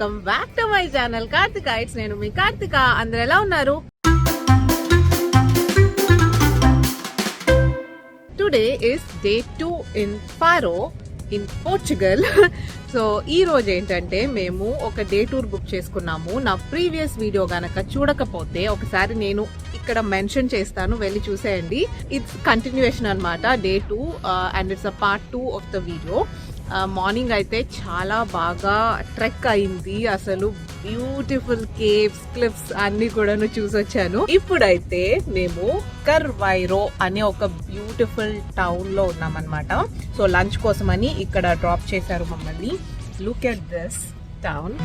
Welcome back to my channel Karthika. It's నేను మీ కార్తిక. అందరు ఎలా ఉన్నారు? Today is day two in Faro in Portugal so ఈ రోజు ఏంటంటే మేము ఒక డే టూర్ బుక్ చేసుకున్నాము. నా ప్రీవియస్ వీడియో గనక చూడకపోతే ఒకసారి నేను ఇక్కడ మెన్షన్ చేస్తాను వెళ్ళి చూసేయండి. ఇట్స్ కంటిన్యూషన్ అనమాట day two and it's a part two of the video morning అయితే చాలా బాగా ట్రెక్ అయింది. అసలు బ్యూటిఫుల్ కేవ్స్ క్లిప్స్ అన్ని కూడా చూసొచ్చాను. ఇప్పుడైతే మేము కర్వైరో అనే ఒక బ్యూటిఫుల్ టౌన్లో ఉన్నామన్నమాట. సో లంచ్ కోసమని ఇక్కడ డ్రాప్ చేశారు మమ్మల్ని. లుక్ ఎట్ దిస్ టౌన్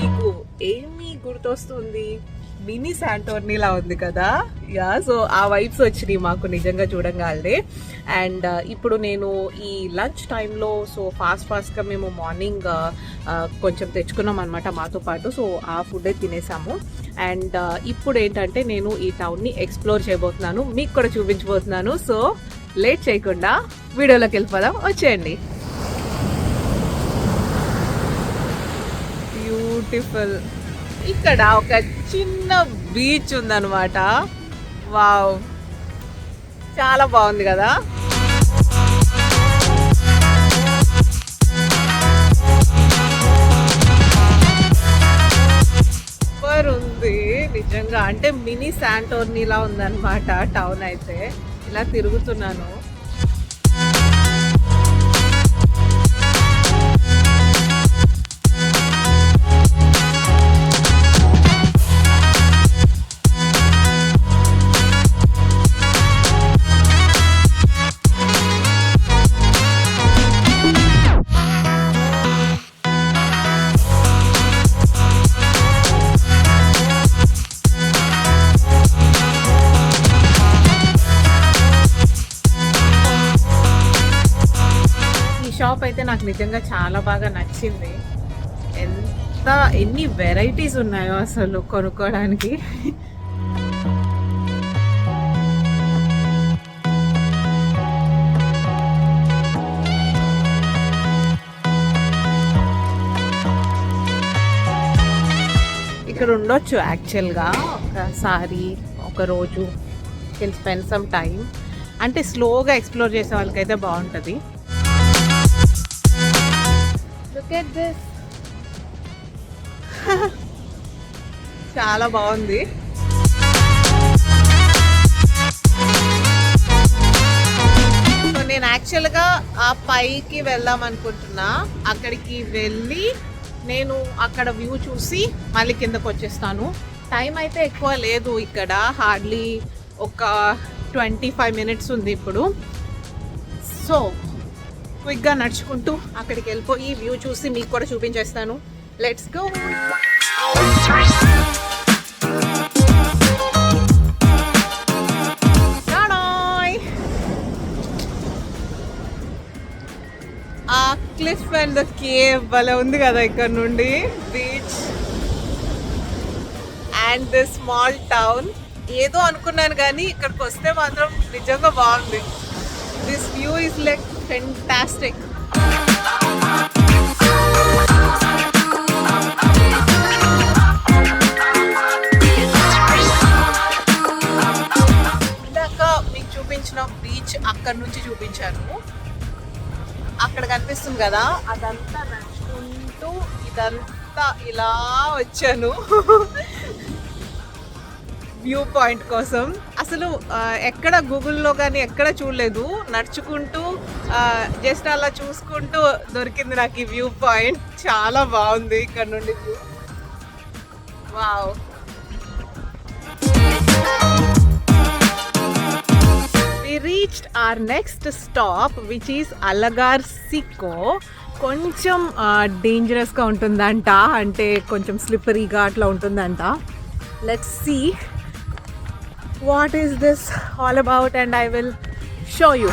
మీకు ఏమి గుర్తొస్తుంది? మినీ శాంటోర్నీలా ఉంది కదా? యా సో ఆ వైబ్స్ వచ్చినాయి మాకు నిజంగా చూడంగానే అండ్ uh, ఇప్పుడు నేను ఈ లంచ్ టైంలో సో ఫాస్ట్ ఫాస్ట్గా మేము మార్నింగ్ uh, uh, కొంచెం తెచ్చుకున్నాం అనమాట మాతో పాటు. సో ఆ ఫుడే తినేసాము. అండ్ ఇప్పుడు ఏంటంటే నేను ఈ టౌన్ని ఎక్స్ప్లోర్ చేయబోతున్నాను. మీకు కూడా చూపించబోతున్నాను. సో లేట్ చేయకుండా వీడియోలోకి వెళ్ళిపోదాం. వచ్చేయండి. బ్యూటిఫుల్. ఇక్కడ ఒక చిన్న బీచ్ ఉందన్నమాట. వావ్. చాలా బాగుంది కదా? సూపర్ ఉంది నిజంగా. అంటే మినీ శాంటోర్నీలా ఉందన్నమాట టౌన్ అయితే. ఇలా తిరుగుతున్నాను. అయితే నాకు నిజంగా చాలా బాగా నచ్చింది. ఎంత ఎన్ని వెరైటీస్ ఉన్నాయో అసలు కొనుక్కోవడానికి ఇక్కడ ఉండొచ్చు యాక్చువల్గా. ఒకసారి ఒకరోజు కెన్ స్పెండ్ సమ్ టైం అంటే స్లోగా ఎక్స్ప్లోర్ చేసే వాళ్ళకైతే బాగుంటుంది. లుక్ ఎట్ దిస్ చాలా బాగుంది. నేను యాక్చువల్గా ఆ పైకి వెళ్దాం అనుకుంటున్నా. అక్కడికి వెళ్ళి నేను అక్కడ వ్యూ చూసి మళ్ళీ కిందకు వచ్చేస్తాను. టైం అయితే ఎక్కువ లేదు ఇక్కడ. హార్డ్లీ ఒక ట్వంటీ ఫైవ్ మినిట్స్ ఉంది ఇప్పుడు. సో క్విక్గా నడుచుకుంటూ అక్కడికి వెళ్ళిపోయి వ్యూ చూసి మీకు కూడా చూపించేస్తాను. లెట్స్ గో ఆ క్లిఫ్ అండ్ ద కేవ్ భలే ఉంది కదా ఇక్కడ నుండి. Beach and the small town ఏదో అనుకున్నాను కానీ ఇక్కడికి వస్తే మాత్రం నిజంగా బాగుంది. వ్యూ ఇస్ లైక్ ఫెంటాస్టిక్ మీకు చూపించిన బీచ్ అక్కడ నుంచి చూపించాను. అక్కడ కనిపిస్తుంది కదా అదంతా నడుచుకుంటూ ఇదంతా ఇలా వచ్చాను. వ్యూ పాయింట్ కోసం. అసలు ఎక్కడ గూగుల్లో కానీ ఎక్కడ చూడలేదు. నడుచుకుంటూ జస్ట్ అలా చూసుకుంటూ దొరికింది నాకు ఈ వ్యూ పాయింట్. చాలా బాగుంది ఇక్కడ నుండి wow. We reached our next stop which is Algar Seco కొంచెం డేంజరస్గా ఉంటుందంట. అంటే కొంచెం స్లిప్పరీగా అట్లా ఉంటుందంట. Let's see what is this all about and I will show you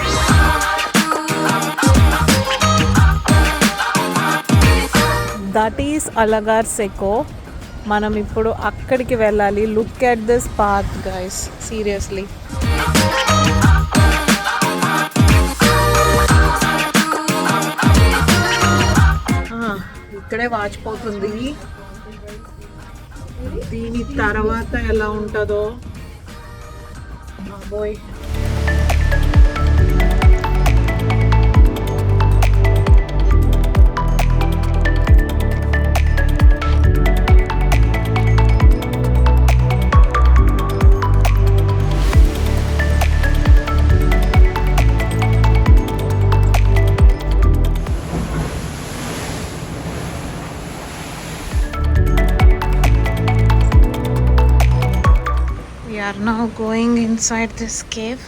that is Algar Seco మనం ఇప్పుడు అక్కడికి వెళ్ళాలి. Look at this path guys seriously ఇక్కడే వాచిపోతుంది. దీని తర్వాత ఎలా ఉంటుందో బాబోయ్ We inside this cave.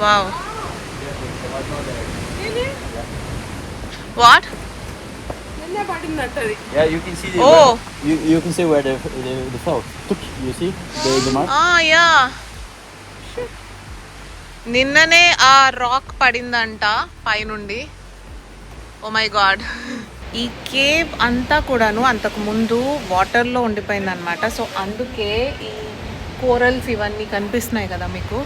Wow. What? Yeah, you can see the. Oh. You, you can see where the the, the fell took. You see the, the mark. Ah, yeah. నిన్ననే ఆ rock పడిందంట పైనుండి ఓ మై గాడ్ ఈ cave అంతా కూడాను అంతకు ముందు వాటర్లో ఉండిపోయింది అనమాట సో అందుకే ఈ కోరల్స్ ఇవన్నీ కనిపిస్తున్నాయి కదా మీకు.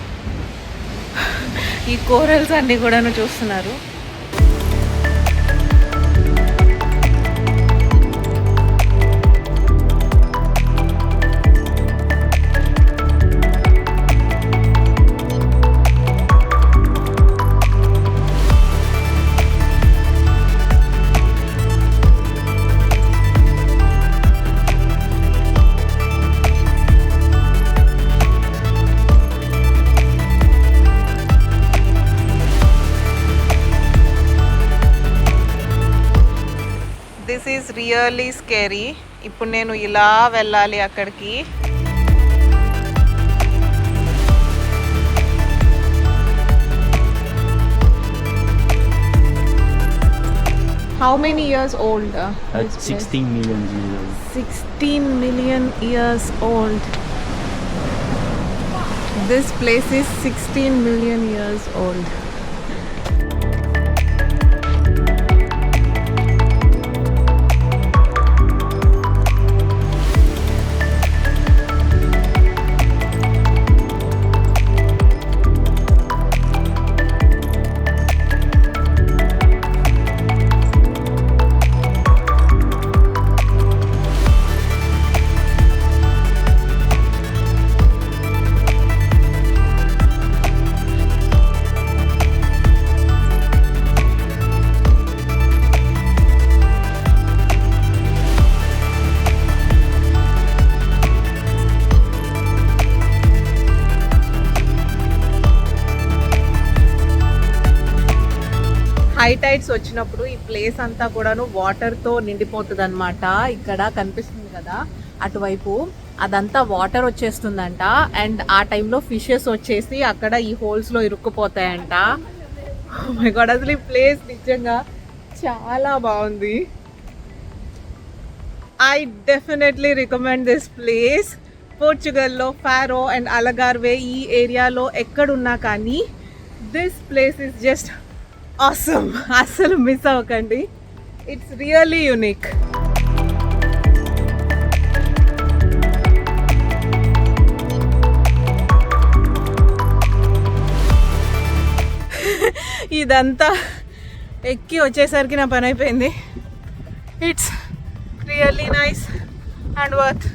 ఈ కోరల్స్ అన్నీ కూడాను చూస్తున్నారు. దిస్ ఈజ్ రియల్లీ స్కేరీ ఇప్పుడు నేను ఇలా వెళ్ళాలి అక్కడికి how many years old That's 16 million years. 16 million years old. This place is 16 million years old. High tides వచ్చినప్పుడు ఈ ప్లేస్ అంతా కూడాను వాటర్తో నిండిపోతుంది అనమాట ఇక్కడ కనిపిస్తుంది కదా అటువైపు. అదంతా వాటర్ వచ్చేస్తుందంట. అండ్ ఆ టైంలో ఫిషెస్ వచ్చేసి అక్కడ ఈ హోల్స్లో ఇరుక్కుపోతాయంట. Oh మై గాడ్ అసలు ఈ ప్లేస్ నిజంగా చాలా బాగుంది. I definitely recommend this place పోర్చుగల్లో Faro and Algarve ఈ ఏరియాలో ఎక్కడున్నా కానీ this place is just awesome అస్సలు మిస్ అవ్వకండి. ఇట్స్ రియల్లీ యునిక్ ఇదంతా ఎక్కి వచ్చేసరికి నా పని అయిపోయింది. It's really nice and worth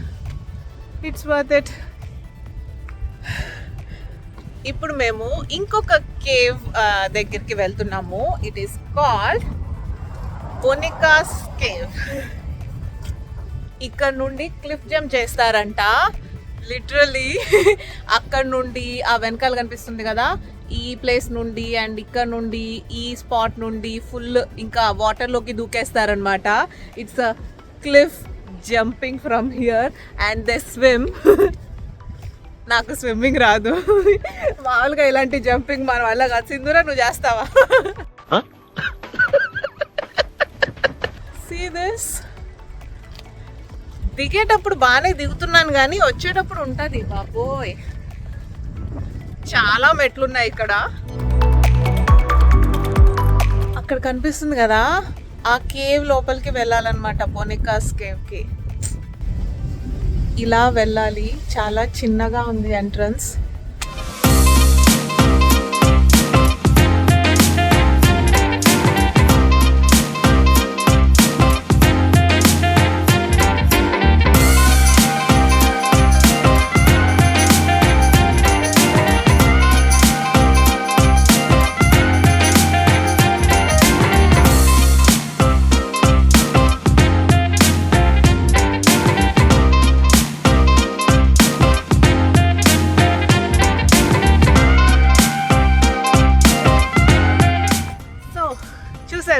it's worth it ఇప్పుడు మేము ఇంకొక కేవ్ దగ్గరికి వెళ్తున్నాము. It is called Bonecas cave ఇక్కడ నుండి క్లిఫ్ జంప్ చేస్తారంట. లిటరలీ అక్కడ నుండి ఆ వెనకాల కనిపిస్తుంది కదా? ఈ ప్లేస్ నుండి అండ్ ఇక్కడ నుండి ఈ స్పాట్ నుండి ఫుల్ ఇంకా వాటర్లోకి దూకేస్తారనమాట it's a cliff jumping from here and the swim నాకు స్విమ్మింగ్ రాదు. మామూలుగా ఇలాంటి జంపింగ్ మన వల్ల కాదు. సింధురా నువ్వు చేస్తావా? సీ దిస్ దిగేటప్పుడు బాగానే దిగుతున్నాను కానీ వచ్చేటప్పుడు ఉంటుంది. బాబోయ్. చాలా మెట్లున్నాయి ఇక్కడ. అక్కడ కనిపిస్తుంది కదా? ఆ కేవ్ లోపలికి వెళ్ళాలన్నమాట బొనికాస్ కేవ్కి ఇలా వెళ్ళాలి. చాలా చిన్నగా ఉంది ఎంట్రన్స్.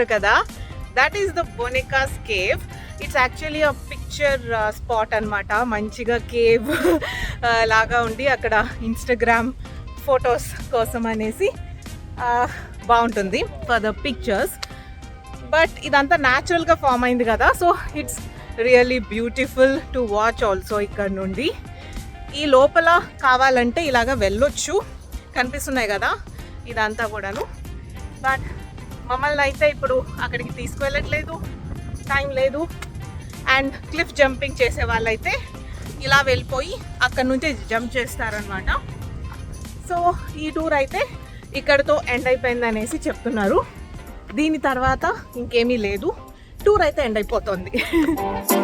చూశారు కదా? That is the Bonecas cave it's actually a picture spot అన్నమాట. మంచిగా కేవ్ uh, లాగా ఉండి అక్కడ ఇన్స్టాగ్రామ్ ఫొటోస్ కోసం అనేసి uh, బాగుంటుంది ఫర్ ద పిక్చర్స్ బట్ ఇదంతా న్యాచురల్గా ఫామ్ అయింది కదా? So it's really beautiful to watch also ఇక్కడ నుండి. ఈ లోపల కావాలంటే ఇలాగ వెళ్ళొచ్చు. కనిపిస్తున్నాయి కదా? ఇదంతా కూడాను. బట్ మమ్మల్ని అయితే ఇప్పుడు అక్కడికి తీసుకువెళ్ళట్లేదు టైం లేదు. అండ్ క్లిఫ్ జంపింగ్ చేసే వాళ్ళైతే ఇలా వెళ్ళిపోయి అక్కడ నుంచి జంప్ చేస్తారనమాట సో ఈ టూర్ అయితే ఇక్కడతో ఎండ్ అయిపోయింది అనేసి చెప్తున్నారు. దీని తర్వాత ఇంకేమీ లేదు. టూర్ అయితే ఎండ్ అయిపోతుంది.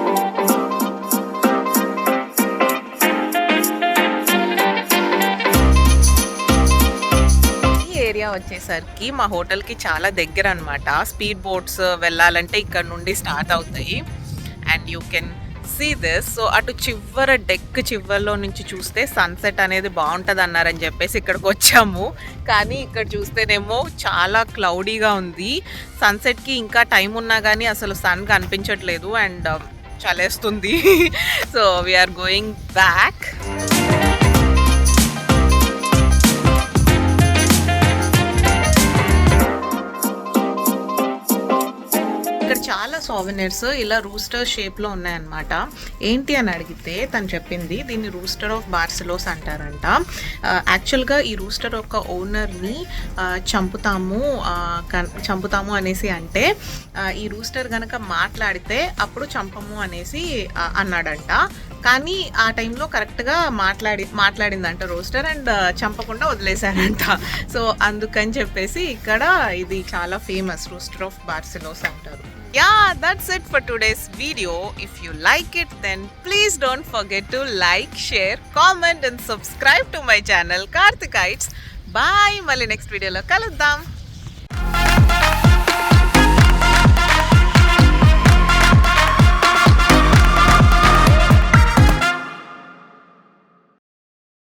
ఏరియా వచ్చేసరికి మా హోటల్కి చాలా దగ్గర అనమాట స్పీడ్ బోట్స్ వెళ్ళాలంటే ఇక్కడ నుండి స్టార్ట్ అవుతాయి. And you can see this. So అటు చివర డెక్ చివరిలో నుంచి చూస్తే సన్సెట్ అనేది బాగుంటుంది అన్నారని చెప్పేసి ఇక్కడికి వచ్చాము. కానీ ఇక్కడ చూస్తేనేమో చాలా క్లౌడీగా ఉంది. సన్సెట్కి ఇంకా టైం ఉన్నా కానీ అసలు సన్ కనిపించట్లేదు and చలేస్తుంది. So we're going back souvenirs ఇలా రూస్టర్ షేప్లో ఉన్నాయన్నమాట. ఏంటి అని అడిగితే తను చెప్పింది దీన్ని రూస్టర్ ఆఫ్ బార్సిలోస్ అంటారంట. యాక్చువల్గా ఈ రూస్టర్ యొక్క ఓనర్ని చంపుతాము కన్- చంపుతాము అనేసి అంటే ఈ రూస్టర్ కనుక మాట్లాడితే అప్పుడు చంపము అనేసి అన్నాడంట. కానీ ఆ టైంలో కరెక్ట్గా మాట్లాడి మాట్లాడిందంట రోస్టర్ అండ్ చంపకుండా వదిలేశారంట. సో అందుకని చెప్పేసి ఇక్కడ ఇది చాలా ఫేమస్ రోస్టర్ ఆఫ్ బార్సిలోస్ అంటారు. Yeah that's it for today's video if you like it then please don't forget to like share comment and subscribe to my channel Karthikites bye మళ్ళీ next వీడియోలో కలుద్దాం.